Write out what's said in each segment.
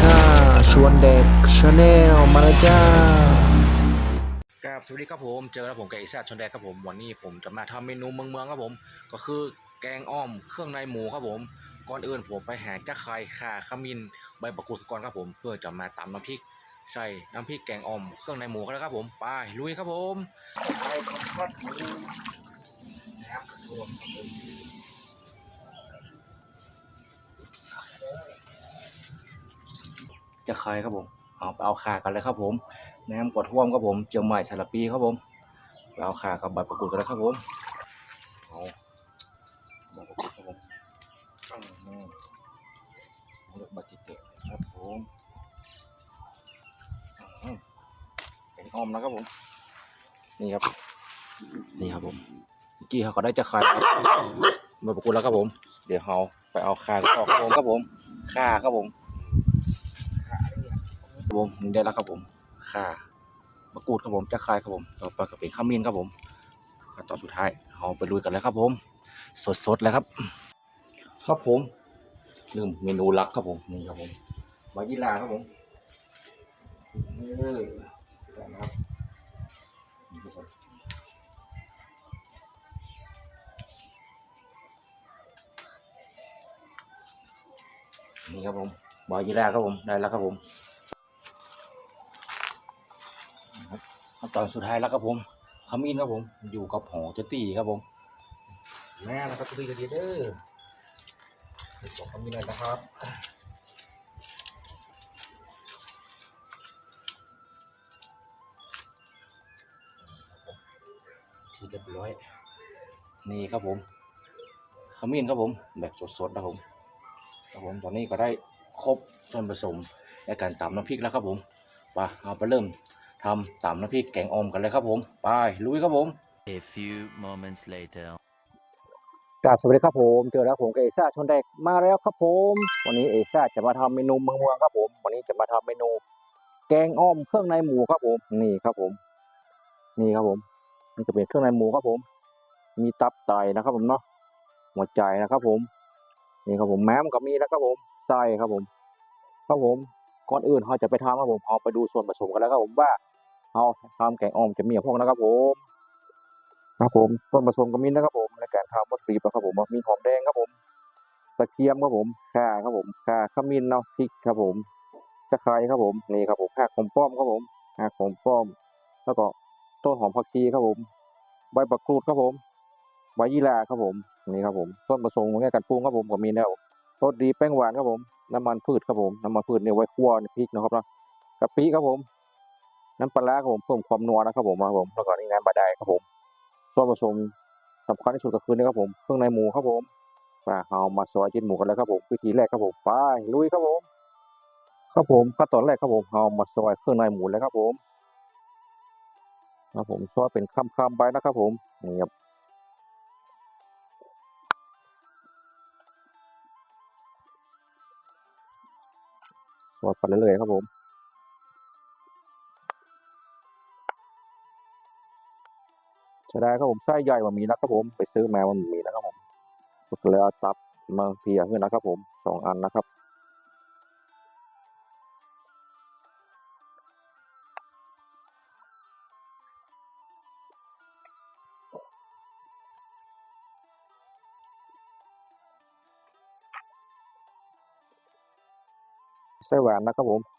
ซ่าชวนเด็กชาแนลมาแล้วจ้าครับสวัสดีครับผม เจอแล้วผมกับอิซ่าชวนแดกครับผม วันนี้ผมจะมาทำเมนูเมืองเมืองครับผม ก็คือแกงอ้อมเครื่องในหมูครับผม ก่อนอื่นผมไปหาจ้าไข่ข่าขมิ้นใบมะกรูดก่อนครับผม เพื่อจะมาตำน้ำพริกใส่น้ำพริกแกงอ้อมเครื่องในหมูกันแล้วครับผมไปลุยครับผมไปทอดหมูน้ำกระ จะไข่ครับผม เอาไปเอาข่ากันเลยครับผมน้ำกดท่วมครับผมเจียวใหม่สลับปีครับผมไปเอาขากับใบประกรูดกันเลยครับผมเอาใบประกรูดครับผมอืมเลือกใบกิเกะครับผมเป็นอ้อมนะครับผม นี่ครับ นี่ครับผมเมื่อกี้เขาก็ได้จะขายใบประกรูดแล้วครับผม เดี๋ยวเขาไปเอาขาต่อครับผมครับผมขาครับผม ครันี่ได้แล้วครับผมขามะกรูดครับผมจะคายครับผม ต่อไปก็เป็นข้าวมิ้นครับผมขั้นตอนสุดท้ายเราไปลุยกันเลยครับผม สดๆเลยครับ ครับผมลืมเมนูลักครับผมนี่ครับผมวายิลาครับผมนี่เลยนะครับนี่ครับผมนี่ครับผมวายิลาครับผมได้แล้วครับผม ตอนสุดท้ายแล้วครับผมขมิ้นครับผมอยู่กับหอเจตีครับผมแม่นะครับตีกันดีเด้อบอกขมิ้นเลยนะครับทีเรียบร้อยนี่ครับผมขมิ้นครับผมแบบสดๆนะครับผมครับผมตอนนี้ก็ได้ครบส่วนผสมในการตำน้ำพริกแล้วครับผมไปเอาไปเริ่ม ทำตำน้ำพริกแกงอมกันเลยครับผม ไปลุยครับผม A few moments later. กราบสวัสดีครับผมเจอแล้วผมกับเอซ่าชนแดกมาแล้วครับผม วันนี้เอซ่าจะมาทำเมนูเมืองเมืองครับผม วันนี้จะมาทำเมนู แกงอ้อมเครื่องในหมูครับผม นี่ครับผม นี่ครับผมนี่จะเป็นเครื่องในหมูครับผม มีตับไตนะครับผมเนาะหัวใจนะครับผม นี่ครับผมแม้มก็มีนะครับผมไส้ครับผม ครับผมก่อนอื่นเราจะไปทำครับผมเอาไปดูส่วนผสมกันแล้วครับผมว่า เราทำแกงอ้อมจะมีพวกนะครับผมครับผมส่วนผสมก็มีนะครับผมในการทำวัตถุดิบนะครับผมมีหอมแดงครับผมตะเกียมครับผมข่าครับผมข่าขมิ้นเนาะพริกครับผมตะไคร้ครับผมนี่ครับผมข่าขมป้อมครับผมข่าขมป้อม แล้วก็ต้นหอมผักชีครับผม ใบบักกรูดครับผมใบยี่หร่าครับผมนี่ครับผมส่วนผสมของการปรุงครับผมก็มีแนวรสดีแป้งหวานครับผมน้ำมันพืชครับผมน้ำมันพืชเนี่ยไว้คั่วในพริกนะครับเนาะกะปิครับผม น้ำปลาครับผมเพิ่มความนัวนะครับผมครับผมแล้วก็นี่น้ำบาดายครับผมส่วนผสมสำคัญที่สุดก็คือนี่ครับผมเครื่องในหมูครับผมมาเอามาซอยจิ้นหมูกันแล้วครับผมวิธีแรกครับผมไปลุยครับผมครับผมขั้นตอนแรกครับผมเอามาซอยเครื่องในหมูแล้วครับผมครับผมซอยเป็นคำๆไปนะครับผมนี่ครับซอยไปเรื่อยๆครับผม ใช่ได้ครับผมไส้ใหญ่มันมีนะครับผมไปซื้อมามันมีนะครับผมก็เลยเอาตับมาเพียขึ้นนะครับผมสองอันนะครับไส้หวานนะครับผม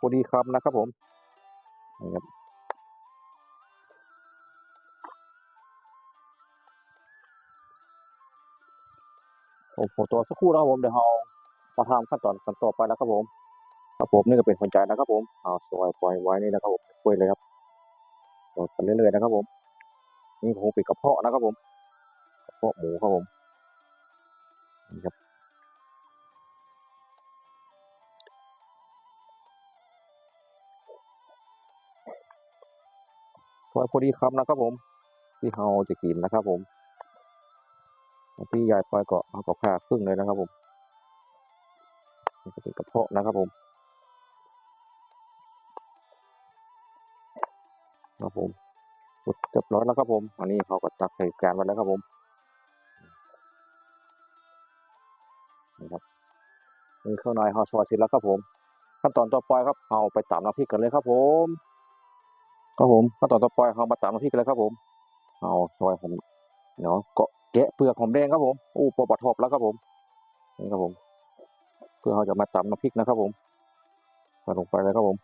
พอดีคำนะครับผมนี่ครับผมขอตัวสักครู่นะครับผมเดี๋ยวเรามาทำขั้นตอนกันต่อไปนะครับผมครับผมนี่ก็เป็นหัวใจนะครับผมเอาสวยปล่อยไว้นี่นะครับผมกล้วยเลยครับต่อไปเรื่อยๆนะครับ ผม นี่ผมป็นกระเพาะนะครับผมกระเพาะหมูครับผมนี่ครับ ไว้พอดีคำนะครับผม ที่เราจะกินนะครับผม พี่ใหญ่ไปก็เอากับข้าครึ่งเลยนะครับผมนี่ก็เป็นกระเพาะนะครับผมครับผมอุดเรียบร้อยแล้วครับผม อันนี้เขาก็ตักใส่จานไว้แล้วครับผมนี่ครับนี่ข้างในเขาซอยเสร็จแล้วครับผม ขั้นตอนต่อไปครับเอาไปตำน้ำพริกกันเลยครับผม ครับผมขั้นตอนต่อไปเรามาตำน้ำพริกกันเลยครับผม เอาซอยผมเนาะกาะแกะเปลือกหอมแดงครับผมอู้ปอปะทบแล้วครับผมนี่ครับผม เพื่อเราจะมาตำน้ำพริกนะครับผมใส่ลงไปเลยครับผม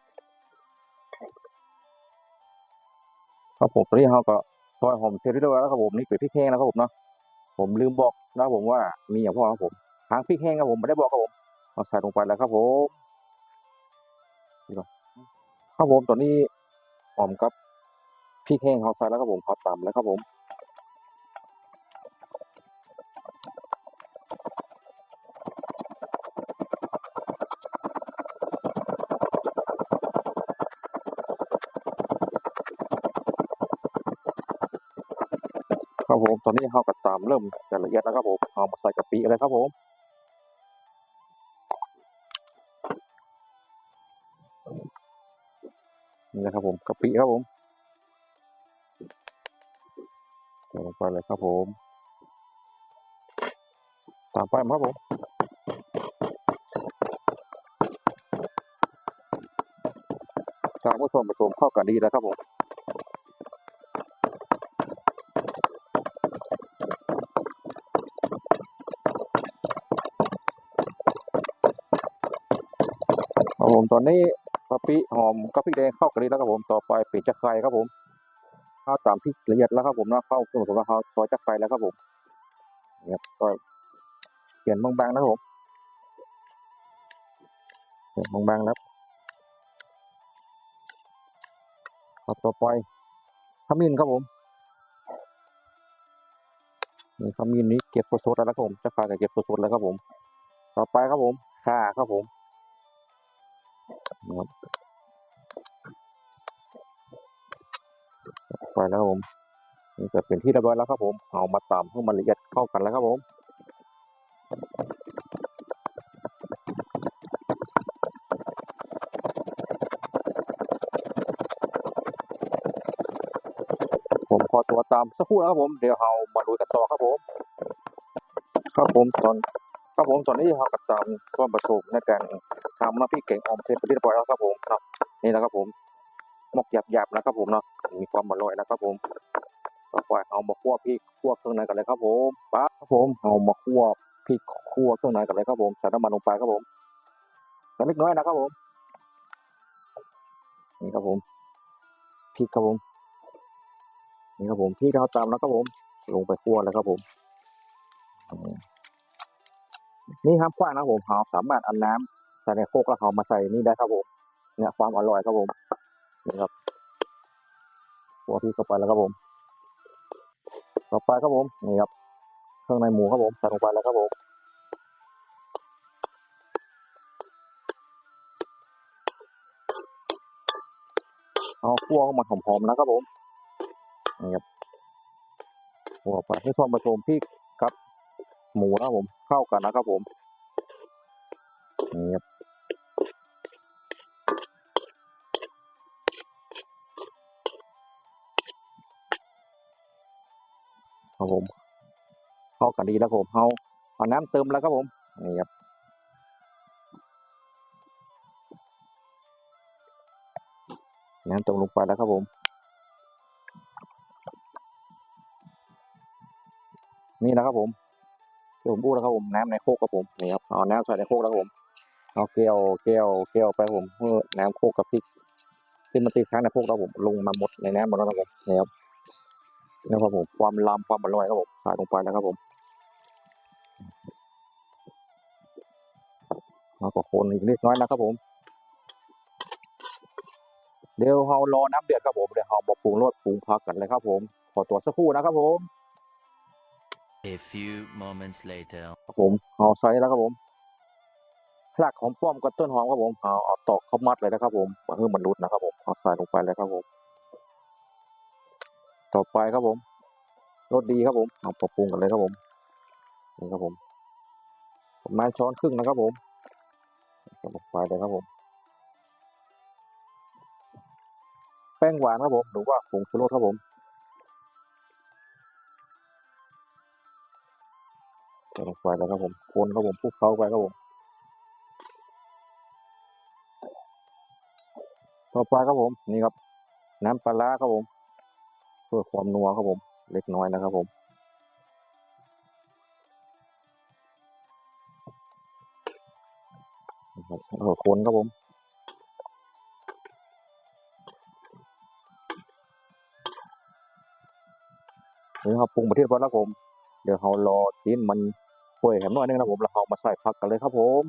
ครับผมตอนนี้เราก็ซอยหอมเสร็จเรียบร้อยแล้วครับผมนี่เป็นพริกแห้งนะครับผมเนาะผมลืมบอกนะครับผมว่ามีอย่างพ่อครับผมหางพริกแห้งครับผมไม่ได้บอกครับผมเอาใส่ลงไปแล้วครับผมนี่ก่อนครับผมตอนนี้ อมกับพริกแห้งเขาใส่แล้วครับผมเขาตำแล้วครับผมครับผม ตอนนี้เขาก็ตามเริ่มจะละเอียดแล้วครับผมเอามาใส่กะปิเลยครับผม นี่นะครับผมกะปิครับผมใส่ลงไปเลยครับผม ตามไปครับผมจากผสมผสมเข้ากันดีแล้วครับผมครับผมตอนนี้ กะปิหอมกะปิแดงเข้ากะทิแล้วครับผมต่อไปเป็ดจะไคร้ครับผมข้าวตามพริกละเอียดแล้วครับผมนะเข้าส่วนผสมของข้าวซอยจะไคร้แล้วครับผมเนี่ยก็เขียนบางๆนะครับผมเขียนบางๆแล้วครับต่อไปขมิ้นครับผมนี่ขมิ้นนี้เก็บสดๆแล้วครับผมจะไคร้ก็เก็บสดๆแล้วครับผม ต่อไปครับผมข่าครับผม นะครับไปแล้วครับผมนี่จะเป็นที่เรียบร้อยแล้วครับผมเอามาตำให้มันละเอียดเข้ากันแล้วครับผมผมขอตัวตามสักครู่นะครับผมเดี๋ยวเรามาดูกันต่อครับผมครับผมตอนครับผมตอนนี้เราก็ตามส่วนผสมในการำน้ำพริกแกงอ่อมเสร็จไปเรียบร้อยแล้วครับผมเนาะนี่นะครับผมหมกหยาบๆนะครับผมเนาะมีความอร่อยนะครับผมต่อไปเอามาคั่วพริกคั่วเครื่องในกันเลยครับผมปั๊บครับผมเอามาคั่วพริกคั่วเครื่องในกันเลยครับผมใส่น้ำมันลงไปครับผมใส่เล็กน้อยนะครับผมนี่ครับผมพริกครับผมนี่ครับผมพริกเราตามแล้วครับผม ลงไปคั่วแล้วครับผมนี่ครับคว้านะครับผมเราสามารถเอาน้ำ ใส่ในโคกแล้วเขามาใส่นี่ได้ครับผมเนี่ยความอร่อยครับผมนี่ครับหัวพริกเข้าไปแล้วครับผมต่อไปครับผมนี่ครับเครื่องในหมูครับผมใส่ลงไปแล้วครับผมเอาคั่วให้มันหอมๆนะครับผมนี่ครับคั่วไปให้ส่วนผสมพริกครับ หมูนะครับผมเข้ากันนะครับผมนี่ครับ ครับผมเข้ากันดีแล้วครับผมเอาเอาน้ำเติมแล้วครับผมนี่ครับน้ำเติมลงไปแล้วครับผมนี่นะครับผมที่ผมพูดแล้วครับผมน้ำในโคกครับผมนี่ครับเอาน้ำใส่ในโคกแล้วครับผมเอาเกลียวเกลียวเกลียวไปผมเพื่อน้ำโคกกับพริกที่มันติดค้างในโคกแล้วครับผมลงมาหมดในน้ำหมดแล้วครับผมนี่ครับ นี่ครับผมความลำความอร่อยครับผมใส่ลงไปแล้วครับผมแล้วก็คนอีกเล็กน้อยนะครับผม เดี๋ยวเรารอน้ำเดือดครับผมเดี๋ยวเรามาปรุงรสปรุงผักกันเลยครับผม ขอตัวสักครู่นะครับผม A few moments later. ครับผมเอาใส่แล้วครับผมรากของป้อมกับต้นหอมครับผมเอาเอาตอกเข้ามัดเลยนะครับผมเพื่อมันรุดนะครับผมเอาใส่ลงไปเลยครับผม ต่อไปครับผมรสดีครับผมเอาปรับปรุงกันเลยครับผมนี่ครับผมผมมาช้อนครึ่งนะครับผมลงไปเลยครับผม แป้งหวานครับผมหรือว่าผงชูรสครับผมใส่ลงไปเลยครับผมคนครับผมพุกเข้าไปครับผมต่อไปครับผมนี่ครับน้ำปลาครับผม เพื่อความนัวครับผม เล็กน้อยนะครับผมนะครับเออคนครับผมนี่ครับปรุงประเทศไว้แล้วผม เดี๋ยวเรารอจิ้นมันเปื่อยแหมหน่อยนึงนะผมแล้วเรามาใส่ผักกันเลยครับผม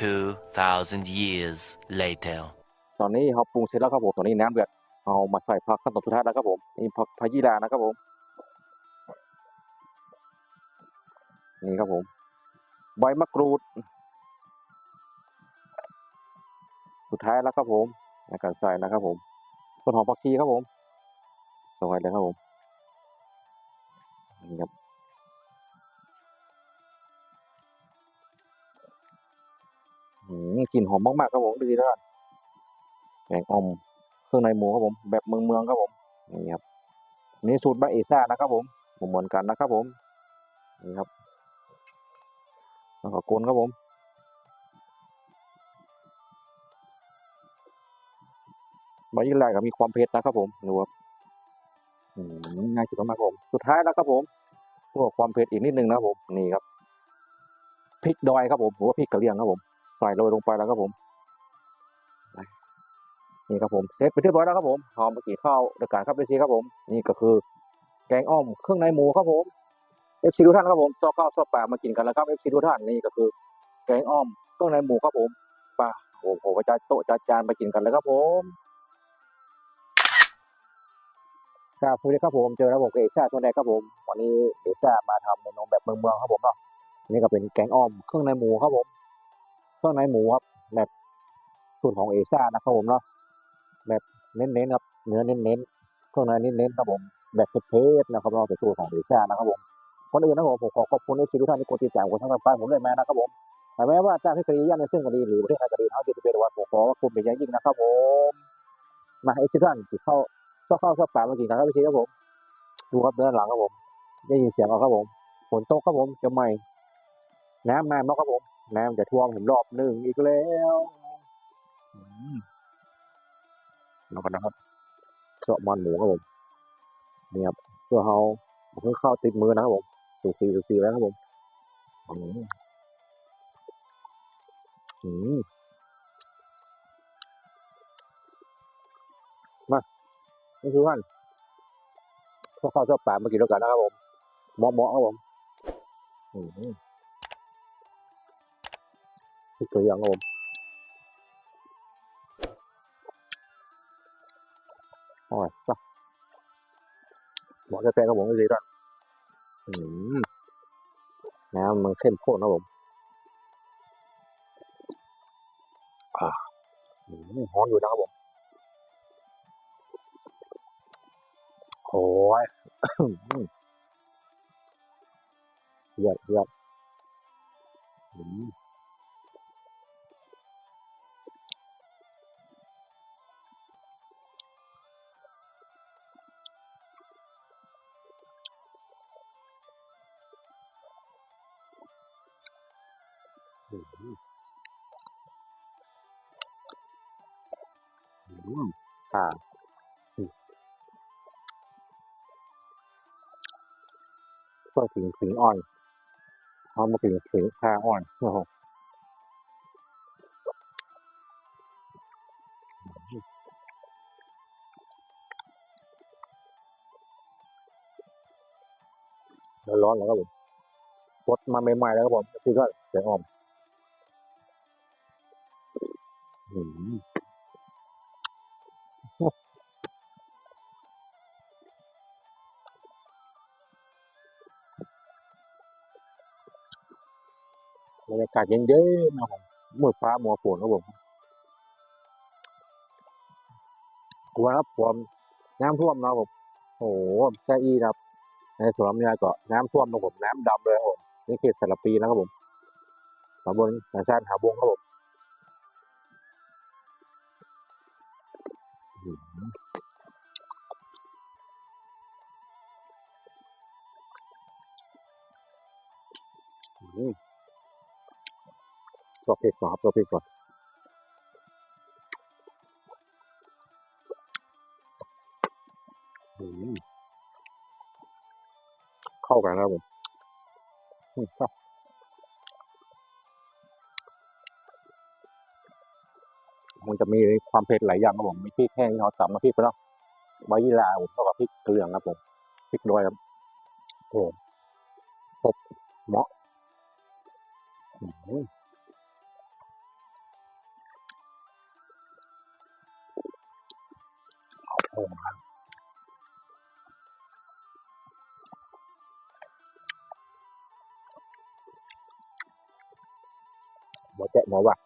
2,000 years later. ตอนนี้เราปรุงเสร็จแล้วครับผมตอนนี้น้ำเดือด เอามาใส่ผักขั้นตอนสุดท้ายแล้วครับผมนี่ผักพายีรานะครับผม นี่ครับผม ใบมะกรูด สุดท้ายแล้วครับผมในการใส่นะครับผมต้นหอมผักชีครับผมใส่เลยครับผมนี่ครับอืมกลิ่นหอมมากๆครับผมดูดีแล้วแกงอ่อม รื่องในหมูครับผม แบบเมืองเมืองครับผมนี่ครับนี่สูตรบะเอซ่านะครับผมเหมือนกันนะครับผมนี่ครับแล้วก็กลนครับผมใบยี่หร่าก็มีความเผ็ดนะครับผมดูครับอืมน่ากินมากครับผม สุดท้ายแล้วครับผมพื่อความเผ็ดอีกนิดนึงนะครับผมนี่ครับพริกดอยครับผมหรือว่าพริกกระเหรี่ยงครับผมใส่โรยลงไปแล้วครับผม นี่ครับผมเสร็จไปเรียบร้อยแล้วครับผมหอมไปกี่ข้าวเดยวการครับไปซีครับผม นี่ก็คือ แกงอ้อมเครื่องในหมูครับผมเอฟซีทุกท่านครับผมซอข้าวซอปลามากินกันแล้วครับเอฟซีทุกท่านนี่ก็คือ แกงอ้อมเครื่องในหมูครับผมปลาโอ้โหกระจายโต๊ะกระจายจานไปกินกันเลยครับผมครับสวัสดีครับผมเจอแล้วผมกับเอซ่าชวนแดกครับผมวันนี้เอซ่ามาทำเมนูแบบเมืองเมืองๆครับผมเนาะนี่ก็เป็นแกงอ้อมเครื่องในหมูครับผม เครื่องในหมูครับแบบสูตรของเอซ่านะครับผมเนาะ แบบเน้นๆครับเนื้อเน้นๆเครื่องในเน้นๆครับผมแบบเผ็ดๆนะครับเราเป็นสูตรของเอซ่านะครับผมคนอื่นนะครับผมผมขอขอบคุณที่ทุกท่านที่กดติดตามกดซับสไครต์ผมเลยแม่นะครับผมแต่แม้ว่าจะให้คดีย่านในเส้นคดีหรือประเทศไทยคดีเท่าที่เป็นวันผมขอขอบคุณเป็นอย่างยิ่งนะครับผมมาให้ทุกท่านที่เข้าชอบเข้าชอบปลามากินกันครับพี่ครับผมดูครับเดินหลังครับผม ได้ยินเสียงเอาครับผมฝนตกครับผมจะใหม่ น้ำมาแล้วครับผม น้ำจะท่วมผมรอบหนึ่งอีกแล้ว อืมแล้วกันนะครับเจาะมันหมูครับผมนี่ครับเพื่อเขาเพิ่งเข้าติดมือนะครับผมสูสีสูสีแล้วครับผมอืมอืมมานี่คือว่าพวกเข้าชอบปลามากินแล้วกันนะครับผมเหมาะเหมาะครับผมอืมนี่คือยังครับผม โอ้ยจ้ะหมอจะแปลกับผมไม่ดีด้วยน้ำมันเข้มข้นนะผมฮ้อนอยู่นะครับผม โอ้ยเดือดเดือด ป่าอืมก็ถึงถึงอ่อนเอามาถึงถึงคาอ่อนโอ้โหแล้วร้อนแล้วครับผมพดมาใหม่ๆแล้วครับผมที่ก็เสียงอ่อมอืม บรรยากาศเย็นๆนะผมมืดฟ้ามัวฝนครับผมกลัวครับผมน้ำท่วมนะครับผมโอ้โหแค่อี้ครับในสวนลำไยก็น้ำท่วมนะผมน้ำดำเลยครับผมนี่เขตสระปีนะครับผมตำบลหาชาติหาบงครับผม ตัวพริกก่อนครับตัวพริกก่อนอืมเข้ากันครับผมอืมครับมันจะมีความเผ็ดหลายอย่างครับผมมีพริกแห้งที่เราตำมาพริกไปแล้วใบยี่หร่าผมเท่ากับพริกเกลืองครับผมพริกด้วยครับโอ้ครบเหมาะ อืมโอ้หมอแจะหมอว่ะ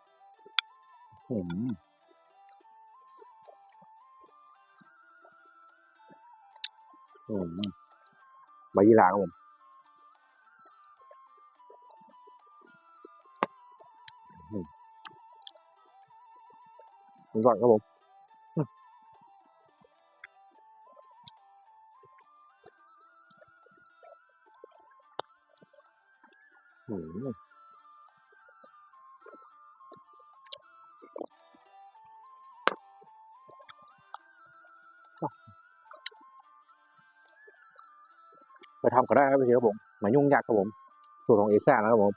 ทำก็ได้ครับพี่ครับผมมายุ่งยากครับผม สูตรของเอซ่านะครับผม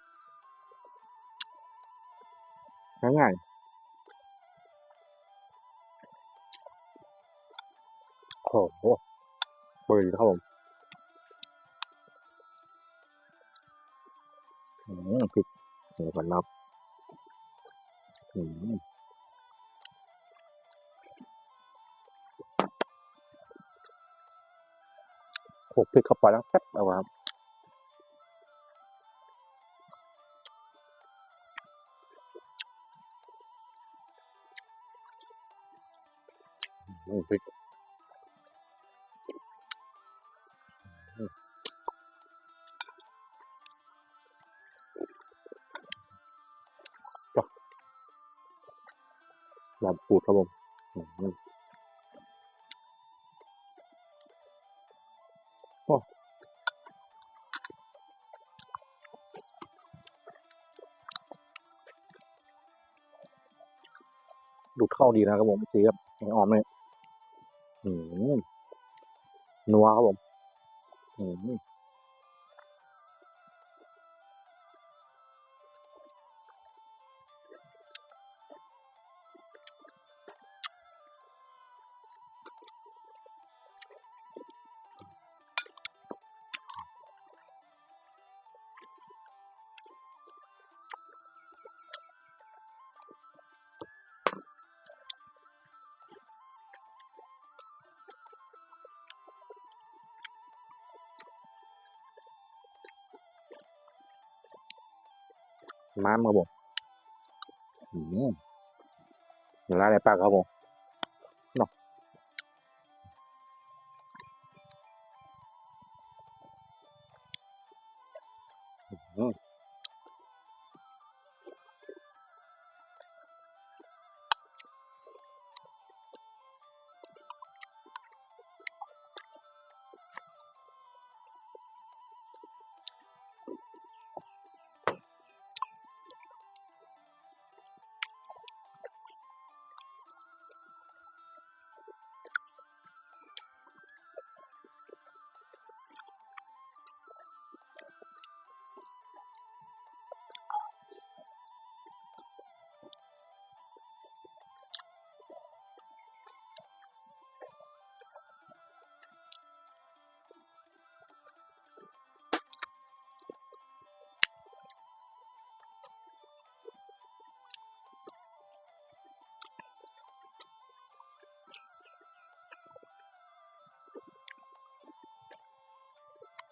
ง่ายๆโอ้โหบริครับผมอืมพริกเดี๋ยวก่อนนับอืม กพริกเข้าไปแล้วแซ่บเอาครับพริกอืมจ้ะยำปูดครับผม ดูดเข้าดีนะครับผมสีครับแกงอ่อมเนี่ยอืมนัวครับผมอืม ม้ำครับผมอืมร้านในปากครับผม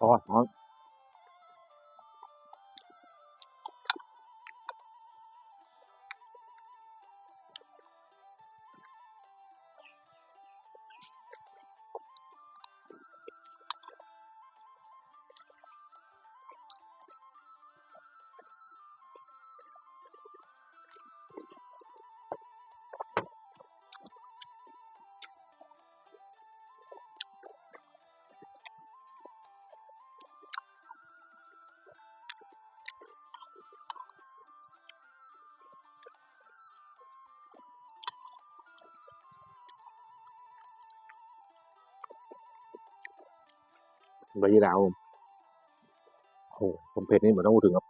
อ๋อ อ๋อใบยี่หร่าครับผมโอ้โหผมเพจนี้เหมือนต้องพูดถึงครับ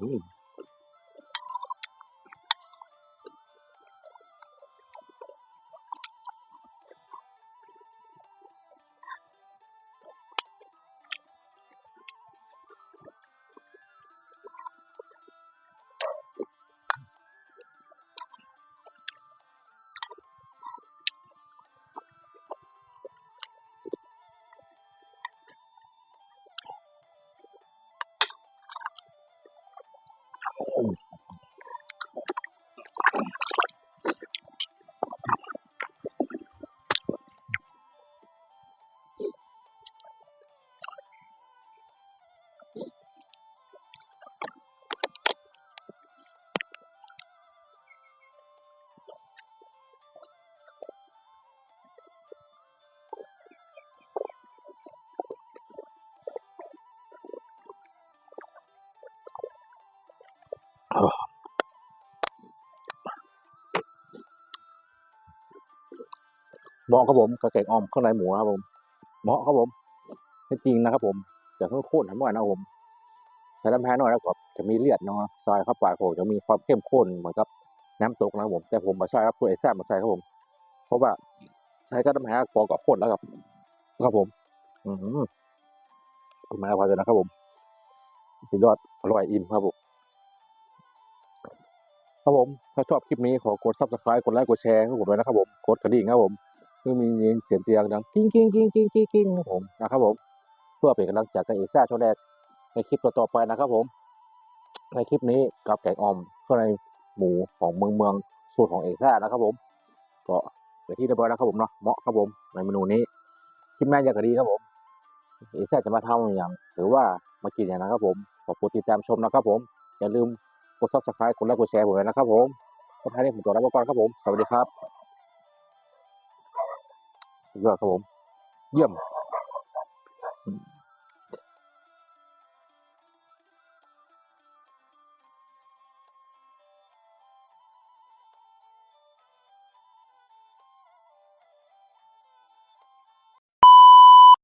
อื เหมาะครับผมกับแกงอ่อมข้างในหมูครับผมเหมาะครับผมไม่จริงนะครับผมจะเพิ่มข้นหน่อยนะครับผมใส่น้ำแพ้หน่อยแล้วก็จะมีเลือดเนาะซอยเข้าไปผมจะมีความเข้มข้นเหมือนกับน้ำตกนะครับผม แต่ผมมาใส่ครับตัวไอ้แซ่บมาใส่ครับผม เพราะว่าใช้ก็น้ำแพ้พอกับข้นแล้วครับครับผม อืมคุณมาพอใจนะครับผมสุดยอดอร่อยอิ่มครับผม ครับผม ถ้าชอบคลิปนี้ขอกดซับสไครต์กดไลค์กดแชร์ให้ผมด้วยนะครับผมกดกระดิ่งครับผมเพื่อมีเสียงเตียงดังกิ้งกิ้งกิ้งกิ้งกิ้งกิ้งครับผมนะครับผม เพื่อเป็นกำลังใจกับเอซ่าช่องแรกในคลิปต่อๆไปนะครับผม ในคลิปนี้กับแกงอ่อมข้างในหมูของเมืองเมืองสูตรของเอซ่านะครับผมก็ไปที่เรียบร้อยแล้วครับผมเนาะเหมาะครับผมในเมนูนี้คลิปหน้าอยากดีครับผมเอซ่าจะมาทำอย่างหรือว่ามากินอย่างนะครับผมขอบคุณติดตามชมนะครับผมอย่าลืม กดซับสไครต์กดไลค์กดแชร์ผมเลยนะครับผมคนไท้ายนี่ผมตัวรับก่อนครับผม สวัสดีครับสุดยอดครับผม เยี่ยม